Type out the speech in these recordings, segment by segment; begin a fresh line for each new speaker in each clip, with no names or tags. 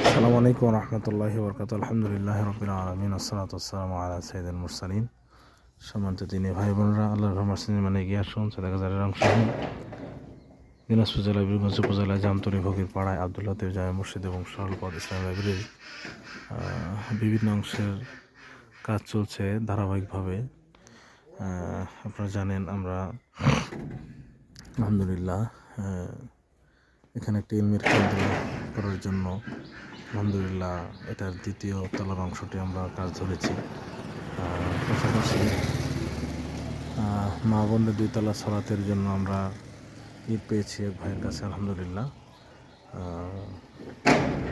আসসালামু আলাইকুম রহমতুল্লাহি বরকাত আলহামদুলিল্লাহ রবিল আলমিন। আসসালাত আসসালাম আলা সৈয়দুল মুরসালিন। সম্মানিত তিনি ভাই বোনরা আল্লাহর রহমান মানে এগিয়ে আসুন। সাদাকা জারের অংশ নিন। দিনাজপুর জেলা বীরগঞ্জ উপজেলা জামতলি ভগির পাড়ায় আবদুল্লাহ দেব জামে মসজিদ এবং সরলপদ ইসলাম লাইব্রেরি বিভিন্ন অংশের কাজ চলছে ধারাবাহিকভাবে। আপনারা জানেন, আমরা আলহামদুলিল্লাহ এখানে একটি ইলমের কেন্দ্র করার জন্য আলহামদুলিল্লাহ এটার দ্বিতীয় তলার অংশটি আমরা কাজ ধরেছি। পাশাপাশি মা বোনদের দুই তলা সলাতের জন্য আমরা ঈদ পেয়েছি এক ভাইয়ের কাছে, আলহামদুলিল্লাহ।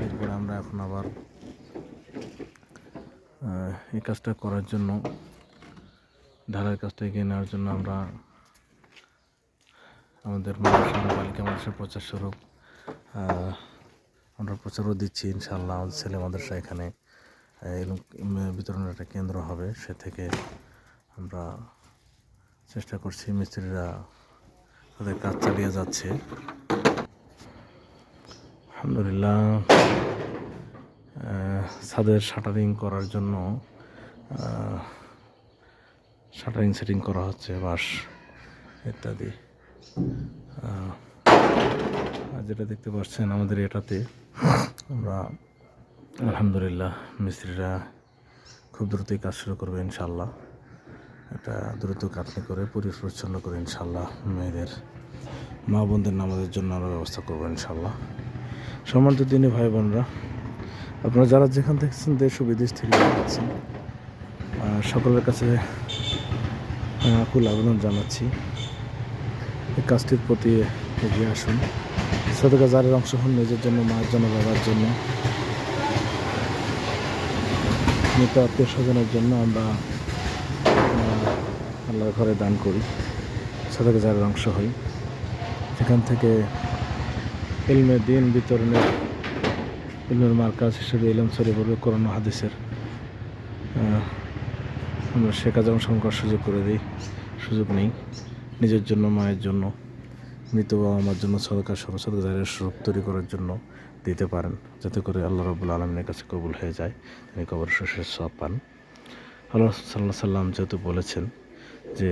এরপরে আমরা এখন আবার এই কাজটা করার জন্য, ঢালাইয়ের কাজটা এগিয়ে নেওয়ার জন্য আমরা আমাদের মাদ্রাসা বালিকা মাদ্রাসা প্রচার স্বরূপ প্রচারও দিচ্ছি, ইনশাআল্লাহ আমাদের ছেলে মাদ্রাসা এখানে বিতরণের একটা কেন্দ্র হবে, সে থেকে আমরা চেষ্টা করছি মিস্ত্রিরা তাদের কাজ চালিয়ে যাচ্ছে। আলহামদুলিল্লাহ ছাদের শাটারিং করার জন্য শাটারিং সেটিং করা হচ্ছে, বাঁশ ইত্যাদি। যেটা দেখতে পাচ্ছেন আমাদের এটাতে, আমরা আলহামদুলিল্লাহ মিস্ত্রিরা খুব দ্রুতই কাজ শুরু করবে ইনশাল্লাহ এটা দ্রুত কাটনি করে পরিষ্কার পরিচ্ছন্ন করে ইনশাল্লাহ মেয়েদের, মা বোনদের নামাজের জন্য আমরা ব্যবস্থা করব ইনশাল্লাহ সম্মানিত দিনে ভাই বোনরা, আপনারা যারা যেখান দেখছেন, দেশ ও বিদেশ থেকে দেখছেন সকলের কাছে আকুল আবেদন জানাচ্ছি। এই কাজটির প্রতি এগিয়ে আসুন। সদকা জারের অংশ হন নিজের জন্য, মায়ের জন্য, বাবার জন্য। মৃত আত্মীয় স্বজনের জন্য আমরা আল্লাহর ঘরে দান করি, সদকা জারের অংশ হই। সেখান থেকে ইলমে দিন বিতরণের ইলমের মার্কাজ হিসেবে ইলম সরি বলবে করোনা হাদিসের। আমরা সে কাজে অংশগ্রহণ করার সুযোগ করে দিই। সুযোগ নেই। নিজের জন্য, মায়ের জন্য। মৃত বাবা মার জন্য সরকার সরস্বতী জারের স্বরূপ তৈরি করার জন্য দিতে পারেন, যাতে করে আল্লাহ রবুল আলমিনের কাছে কবুল হয়ে যায়, তিনি কবর শেষের সব পান। আল্লাহ সাল্লাহ সাল্লাম যেহেতু বলেছেন যে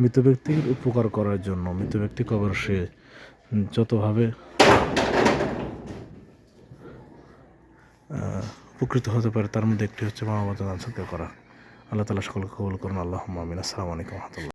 মৃত ব্যক্তির উপকার করার জন্য, মৃত ব্যক্তি কবর সে যতভাবে উপকৃত হতে পারে, তার মধ্যে একটি হচ্ছে মা বাবা দান করা। আল্লাহ তালা সকলকে কবুল করুন। আল্লাহ আমিন। আসসালামু আলাইকুম রহমতুল্লাহ।